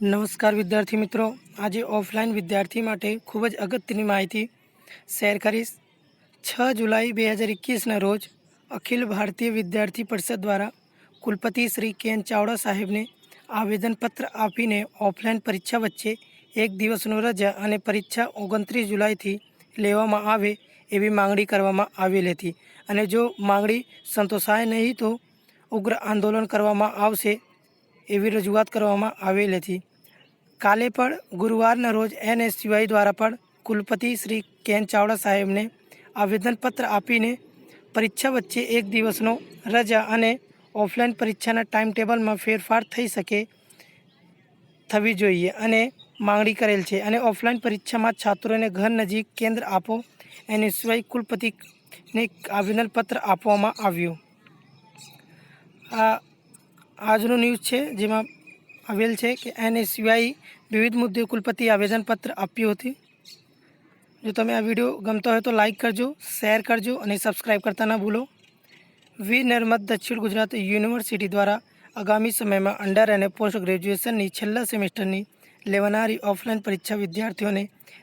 નમસ્કાર વિદ્યાર્થી મિત્રો. આજે ઓફલાઈન વિદ્યાર્થી માટે ખૂબ જ અગત્યની માહિતી શેર કરીશ. છ જુલાઈ બે હજાર એકવીસના રોજ અખિલ ભારતીય વિદ્યાર્થી પરિષદ દ્વારા કુલપતિ શ્રી કેન ચાવડા સાહેબને આવેદનપત્ર આપીને ઓફલાઈન પરીક્ષા વચ્ચે એક દિવસનો રજા અને પરીક્ષા ઓગણત્રીસ જુલાઈથી લેવામાં આવે એવી માંગણી કરવામાં આવેલી હતી. અને જો માંગણી સંતોષાય નહીં તો ઉગ્ર આંદોલન કરવામાં આવશે. એવી રજૂઆત કરવામાં આવેલ હતી. કાલે પણ ગુરુવારના રોજ એનએસયુઆઈ દ્વારા પણ કુલપતિ શ્રી કેન ચાવડા સાહેબને આવેદનપત્ર આપીને પરીક્ષા વચ્ચે એક દિવસનો રજા અને ઓફલાઈન પરીક્ષાના ટાઈમ ટેબલમાં ફેરફાર થઈ શકે થવી જોઈએ અને માંગણી કરેલ છે અને ઓફલાઈન પરીક્ષામાં છાત્રોને ઘર નજીક કેન્દ્ર આપો. એનએસયુઆઈ કુલપતિને આવેદનપત્ર આપવામાં આવ્યું. આ આજનો ન્યૂઝ છે, જેમાં આવેલ છે કે એનએસયુઆઈ વિવિધ મુદ્દે કુલપતિ આવેદનપત્ર આપ્યું હતું. જો તમે આ વીડિયો ગમતો હોય તો લાઈક કરજો, શેર કરજો અને સબસ્ક્રાઈબ કરતા ના ભૂલો. વી નર્મદ દક્ષિણ ગુજરાત યુનિવર્સિટી દ્વારા આગામી સમયમાં અંડર અને પોસ્ટ ગ્રેજ્યુએશનની છેલ્લા સેમેસ્ટરની લેવાનારી ઓફલાઈન પરીક્ષા વિદ્યાર્થીઓને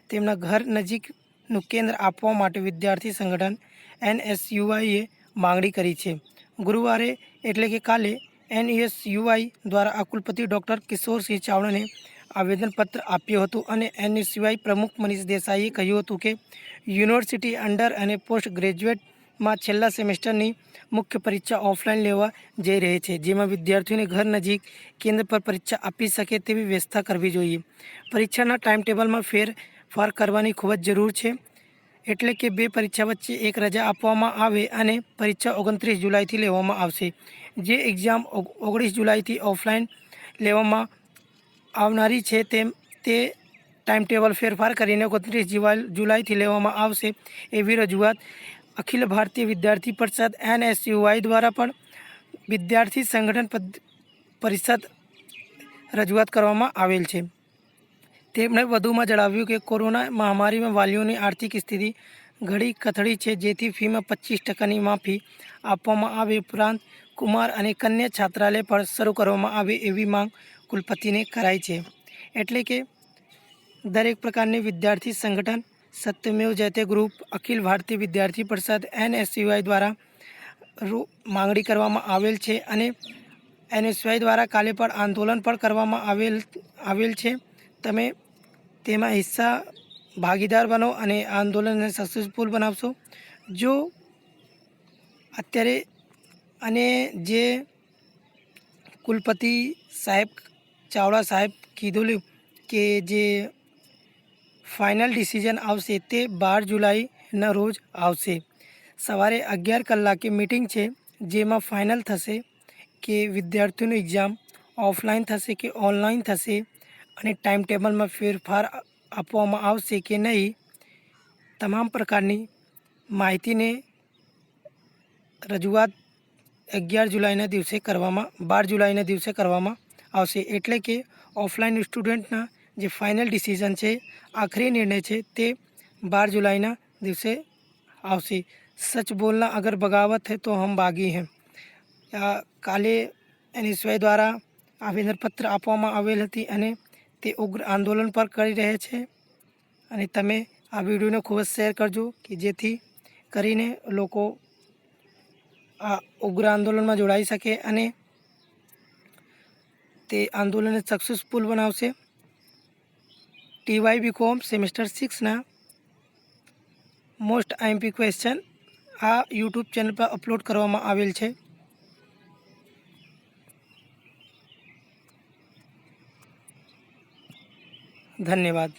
તેમના ઘર નજીકનું કેન્દ્ર આપવા માટે વિદ્યાર્થી સંગઠન એનએસયુઆઈએ માંગણી કરી છે. ગુરુવારે એટલે કે કાલે એનએસયુઆઈ દ્વારા આ કુલપતિ ડૉક્ટર કિશોરસિંહ ચાવડાને આવેદનપત્ર આપ્યું હતું અને એનએસયુઆઈ પ્રમુખ મનીષ દેસાઈએ કહ્યું હતું કે યુનિવર્સિટી અંડર અને પોસ્ટ ગ્રેજ્યુએટમાં છેલ્લા સેમેસ્ટરની મુખ્ય પરીક્ષા ઓફલાઈન લેવા જઈ રહી છે, જેમાં વિદ્યાર્થીઓને ઘર નજીક કેન્દ્ર પર પરીક્ષા આપી શકે તેવી વ્યવસ્થા કરવી જોઈએ. પરીક્ષાના ટાઈમ ટેબલમાં ફેરફાર કરવાની ખૂબ જ જરૂર છે, એટલે કે બે પરીક્ષા વચ્ચે એક રજા આપવામાં આવે અને પરીક્ષા ઓગણત્રીસ જુલાઈથી લેવામાં આવશે. જે એક્ઝામ ઓગણીસ જુલાઈથી ઓફલાઈન લેવામાં આવનારી છે તેમ તે ટાઈમ ટેબલ ફેરફાર કરીને ઓગણત્રીસ જુલાઈથી લેવામાં આવશે એવી રજૂઆત અખિલ ભારતીય વિદ્યાર્થી પરિષદ એનએસયુઆઈ દ્વારા પણ વિદ્યાર્થી સંગઠન પરિષદ રજૂઆત કરવામાં આવેલ છે. તેમણે વધુમાં જણાવ્યું કે કોરોના મહામારીમાં વાલીઓની આર્થિક સ્થિતિ ઘણી કથળી છે, જેથી ફીમાં પચીસ ટકાની માફી આપવામાં આવે. ઉપરાંત કુમાર અને કન્યા છાત્રાલય પણ શરૂ કરવામાં આવે એવી માંગ કુલપતિને કરાઈ છે. એટલે કે દરેક પ્રકારની વિદ્યાર્થી સંગઠન, સત્યમેવ જયતે ગ્રુપ, અખિલ ભારતીય વિદ્યાર્થી પરિષદ, એનએસયુઆઈ દ્વારા માંગણી કરવામાં આવેલ છે અને એનએસયુઆઈ દ્વારા કાલે પણ આંદોલન પણ કરવામાં આવેલ આવેલ છે. તમે તેમાં હિસ્સા ભાગીદાર બનો અને આંદોલનને સક્સેસફુલ બનાવશો. જો અત્યારે અને જે કુલપતિ સાહેબ, ચાવડા સાહેબ કીધું કે જે ફાઇનલ ડિસિઝન આવશે તે બાર જુલાઈના રોજ આવશે. સવારે અગિયાર કલાકે મિટિંગ છે, જેમાં ફાઇનલ થશે કે વિદ્યાર્થીઓનું એક્ઝામ ઓફલાઈન થશે કે ઓનલાઈન થશે અને ટાઈમ ટેબલમાં ફેરફાર આપવામાં આવશે કે નહીં, તમામ પ્રકારની માહિતીને રજૂઆત અગિયાર જુલાઈના દિવસે કરવામાં, બાર જુલાઈના દિવસે કરવામાં આવશે. એટલે કે ઓફલાઈન સ્ટુડન્ટના જે ફાઇનલ ડિસિઝન છે, આખરી નિર્ણય છે, તે બાર જુલાઈના દિવસે આવશે. સચ બોલના અગર બગાવત હે તો હમ બાગી હે. કાલે એની સ્વય દ્વારા આવેદનપત્ર આપવામાં આવેલ હતી અને તે ઉગ્ર આંદોલન પર કરી રહે છે. અને તમે આ વિડીયોને ખૂબ જ શેર કરજો કે જેથી કરીને લોકો આ ઉગ્ર આંદોલનમાં જોડાઈ શકે અને તે આંદોલનને સક્સેસફુલ બનાવશે. ટીવાય બી કોમ સેમેસ્ટર સિક્સના મોસ્ટ આઈએમપી ક્વેશ્ચન આ યુટ્યુબ ચેનલ પર અપલોડ કરવામાં આવેલ છે. ધન્યવાદ.